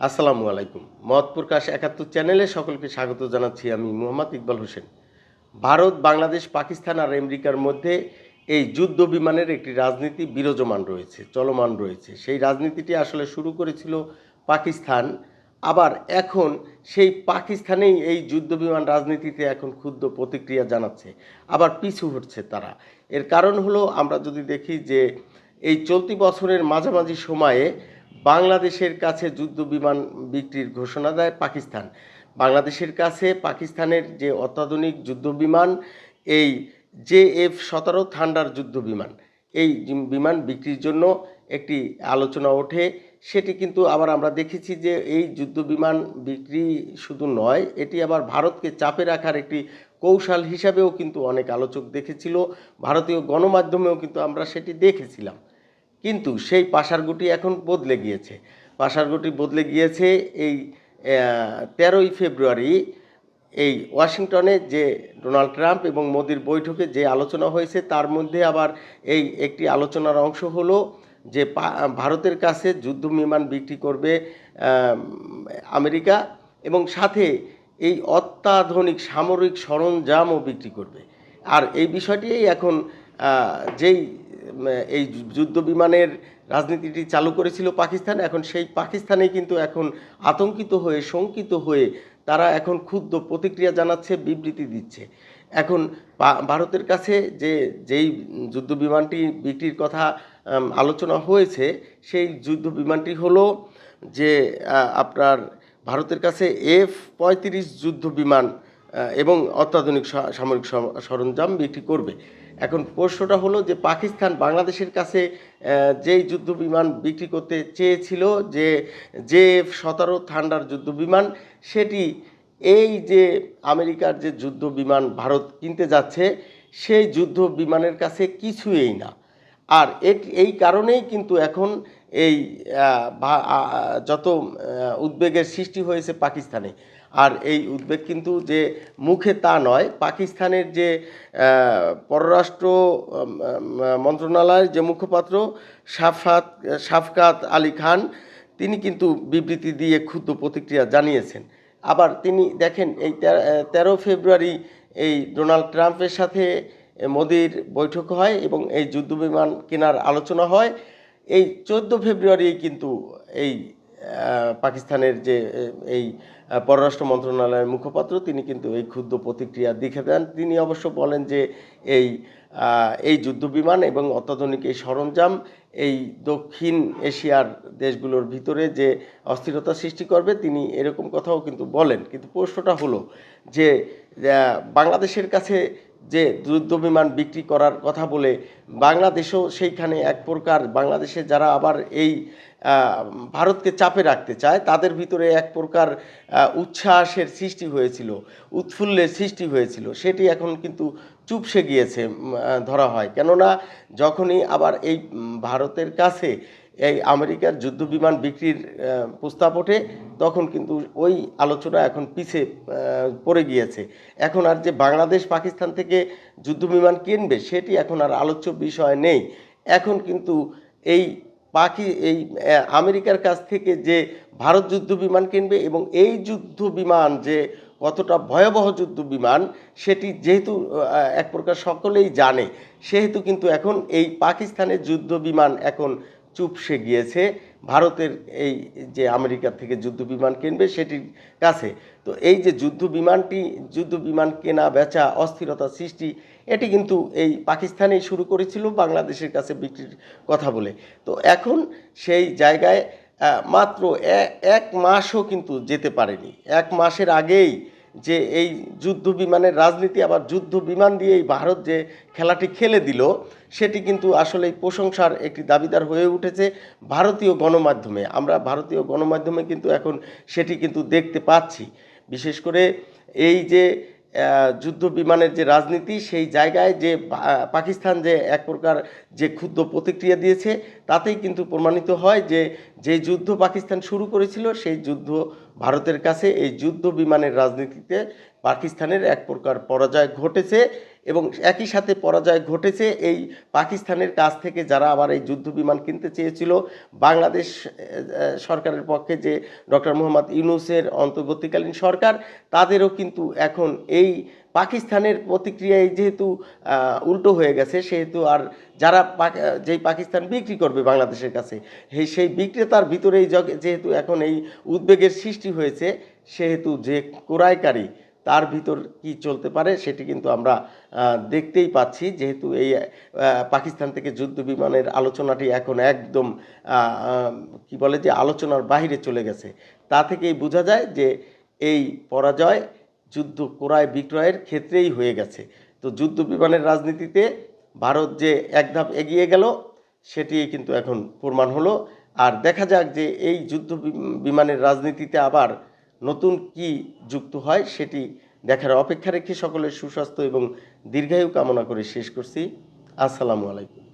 আসসালামু আলাইকুম। মত প্রকাশ একাত্তর চ্যানেলে সকলকে স্বাগত জানাচ্ছি আমি মোহাম্মদ ইকবাল হোসেন। ভারত, বাংলাদেশ, পাকিস্তান আর আমেরিকার মধ্যে এই যুদ্ধ বিমানের একটি রাজনীতি বিরাজমান রয়েছে, চলমান রয়েছে। সেই রাজনীতিটি আসলে শুরু করেছিল পাকিস্তান। আবার এখন সেই পাকিস্তানেই এই যুদ্ধ বিমান রাজনীতিতে এখন ক্ষুদ্র প্রতিক্রিয়া জানাচ্ছে, আবার পিছু হচ্ছে তারা। এর কারণ হলো আমরা যদি দেখি যে এই চলতি বছরের মাঝামাঝি সময়ে বাংলাদেশের কাছে যুদ্ধ বিমান বিক্রির ঘোষণা দেয় পাকিস্তান। বাংলাদেশের কাছে পাকিস্তানের যে অত্যাধুনিক যুদ্ধ বিমান, এই জে এফ সতেরো থান্ডার যুদ্ধ বিমান, এই বিমান বিক্রির জন্য একটি আলোচনা ওঠে। সেটি কিন্তু আবার আমরা দেখেছি যে এই যুদ্ধ বিমান বিক্রি শুধু নয়, এটি আবার ভারতকে চাপে রাখার একটি কৌশল হিসাবেও কিন্তু অনেক আলোচক দেখেছিল। ভারতীয় গণমাধ্যমেও কিন্তু আমরা সেটি দেখেছিলাম। কিন্তু সেই পাশারগুটি এখন বদলে গিয়েছে। পাশারগুটি বদলে গিয়েছে এই তেরোই ফেব্রুয়ারি এই ওয়াশিংটনে যে ডোনাল্ড ট্রাম্প এবং মোদির বৈঠকে যে আলোচনা হয়েছে, তার মধ্যে আবার এই একটি আলোচনার অংশ হলো যে ভারতের কাছে যুদ্ধ বিমান বিক্রি করবে আমেরিকা এবং সাথে এই অত্যাধুনিক সামরিক সরঞ্জামও বিক্রি করবে। আর এই বিষয়টি এখন যেই এই যুদ্ধ বিমানের রাজনীতিটি চালু করেছিল পাকিস্তান, এখন সেই পাকিস্তানেই কিন্তু এখন আতঙ্কিত হয়ে, শঙ্কিত হয়ে তারা এখন ক্ষুদ্র প্রতিক্রিয়া জানাচ্ছে, বিবৃতি দিচ্ছে। এখন ভারতের কাছে যে, যেই যুদ্ধ বিমানটি বিক্রির কথা আলোচনা হয়েছে, সেই যুদ্ধ বিমানটি হলো যে আপনার ভারতের কাছে এফ পঁয়ত্রিশ যুদ্ধ বিমান এবং অত্যাধুনিক সামরিক সরঞ্জাম বিক্রি করবে। এখন প্রশ্নটা হলো যে পাকিস্তান বাংলাদেশের কাছে যেই যুদ্ধ বিমান বিক্রি করতে চেয়েছিল, যে যে সতেরো থান্ডার যুদ্ধ বিমান সেটি এই যে আমেরিকার যে যুদ্ধ বিমান ভারত কিনতে যাচ্ছে, সেই যুদ্ধ বিমানের কাছে কিছুই না। আর এই কারণেই কিন্তু এখন এই যত উদ্বেগের সৃষ্টি হয়েছে পাকিস্তানে। আর এই উদ্বেগ কিন্তু যে মুখে তা নয়, পাকিস্তানের যে পররাষ্ট্র মন্ত্রণালয়ের যে মুখপাত্র সাফাত, সাফকাত আলী খান, তিনি কিন্তু বিবৃতি দিয়ে ক্ষুদ্র প্রতিক্রিয়া জানিয়েছেন। আবার তিনি দেখেন, এই তেরো ফেব্রুয়ারি এই ডোনাল্ড ট্রাম্পের সাথে মোদির বৈঠক হয় এবং এই যুদ্ধ বিমান কেনার আলোচনা হয়। এই চোদ্দ ফেব্রুয়ারি কিন্তু এই পাকিস্তানের যে এই পররাষ্ট্র মন্ত্রণালয়ের মুখপাত্র, তিনি কিন্তু এই ক্ষুদ্র প্রতিক্রিয়া দেখে দেন। তিনি অবশ্য বলেন যে এই এই যুদ্ধ বিমান এবং অত্যাধুনিক এই সরঞ্জাম এই দক্ষিণ এশিয়ার দেশগুলোর ভিতরে যে অস্থিরতা সৃষ্টি করবে, তিনি এরকম কথাও কিন্তু বলেন। কিন্তু প্রশ্নটা হলো যে বাংলাদেশের কাছে যে যুদ্ধ বিমান বিক্রি করার কথা বলে বাংলাদেশও সেইখানে এক প্রকার, বাংলাদেশে যারা আবার এই ভারতকে চাপে রাখতে চায়, তাদের ভিতরে এক প্রকার উচ্ছ্বাসের সৃষ্টি হয়েছিল, উৎফুল্লের সৃষ্টি হয়েছিল। সেটি এখন কিন্তু চুপসে গিয়েছে ধরা হয়। কেননা যখনই আবার এই ভারতের কাছে এই আমেরিকার যুদ্ধ বিমান বিক্রির প্রস্তাব ওঠে, তখন কিন্তু ওই আলোচনা এখন পিছে পড়ে গিয়েছে। এখন আর যে বাংলাদেশ পাকিস্তান থেকে যুদ্ধ বিমান কিনবে, সেটি এখন আর আলোচ্য বিষয় নেই। এখন কিন্তু এই পাকি এই আমেরিকার কাছ থেকে যে ভারত যুদ্ধ বিমান কিনবে এবং এই যুদ্ধ বিমান যে কতটা ভয়াবহ যুদ্ধ বিমান, সেটি যেহেতু এক প্রকার সকলেই জানে, সেহেতু কিন্তু এখন এই পাকিস্তানের যুদ্ধ বিমান এখন চুপসে গিয়েছে, ভারতের এই যে আমেরিকা থেকে যুদ্ধ বিমান কিনবে সেটির কাছে। তো এই যে যুদ্ধ বিমানটি, যুদ্ধ বিমান কেনা, বেচা, অস্থিরতা সৃষ্টি, এটি কিন্তু এই পাকিস্তানেই শুরু করেছিল, বাংলাদেশের কাছে বিক্রির কথা বলে। তো এখন সেই জায়গায় মাত্র এক মাসও কিন্তু যেতে পারেনি। এক মাসের আগেই যে এই যুদ্ধ বিমানের রাজনীতি আবার যুদ্ধ বিমান দিয়ে এই ভারত যে খেলাটি খেলে দিল, সেটি কিন্তু আসলে প্রশংসার একটি দাবিদার হয়ে উঠেছে ভারতীয় গণমাধ্যমে। আমরা ভারতীয় গণমাধ্যমে কিন্তু এখন সেটি কিন্তু দেখতে পাচ্ছি। বিশেষ করে এই যে যুদ্ধ বিমানের যে রাজনীতি, সেই জায়গায় যে পাকিস্তান যে এক প্রকার যে ক্ষুদ্র প্রতিক্রিয়া দিয়েছে, তাতেই কিন্তু প্রমাণিত হয় যে যে যুদ্ধ পাকিস্তান শুরু করেছিল, সেই যুদ্ধ ভারতের কাছে এই যুদ্ধ বিমানের রাজনীতিতে পাকিস্তানের এক প্রকার পরাজয় ঘটেছে এবং একই সাথে পরাজয় ঘটেছে এই পাকিস্তানের কাছ থেকে যারা আবার এই যুদ্ধ বিমান কিনতে চেয়েছিল। বাংলাদেশ সরকারের পক্ষে যে ডক্টর মোহাম্মদ ইউনুসের অন্তর্বর্তীকালীন সরকার, তাদেরও কিন্তু এখন এই পাকিস্তানের প্রতিক্রিয়ায় যেহেতু উল্টো হয়ে গেছে, সেহেতু আর যারা যেই পাকিস্তান বিক্রি করবে বাংলাদেশের কাছে সেই বিক্রেতার ভিতরেই যেহেতু এখন এই উদ্বেগের সৃষ্টি হয়েছে, সেহেতু যে ক্রয়কারী তার ভিতর কি চলতে পারে সেটি কিন্তু আমরা দেখতেই পাচ্ছি। যেহেতু এই পাকিস্তান থেকে যুদ্ধ বিমানের আলোচনাটি এখন একদম কি বলে যে আলোচনার বাইরে চলে গেছে। তা থেকেই বোঝা যায় যে এই পরাজয় যুদ্ধ ক্রয় বিক্রয়ের ক্ষেত্রেই হয়ে গেছে। তো যুদ্ধ বিমানের রাজনীতিতে ভারত যে এক ধাপ এগিয়ে গেল, সেটি কিন্তু এখন প্রমাণ হলো। আর দেখা যাক যে এই যুদ্ধ বিমানের রাজনীতিতে আবার নতুন কি যুক্ত হয় সেটি দেখার অপেক্ষা রেখে সকলের সুস্বাস্থ্য এবং দীর্ঘায়ু কামনা করে শেষ করছি। আসসালামু আলাইকুম।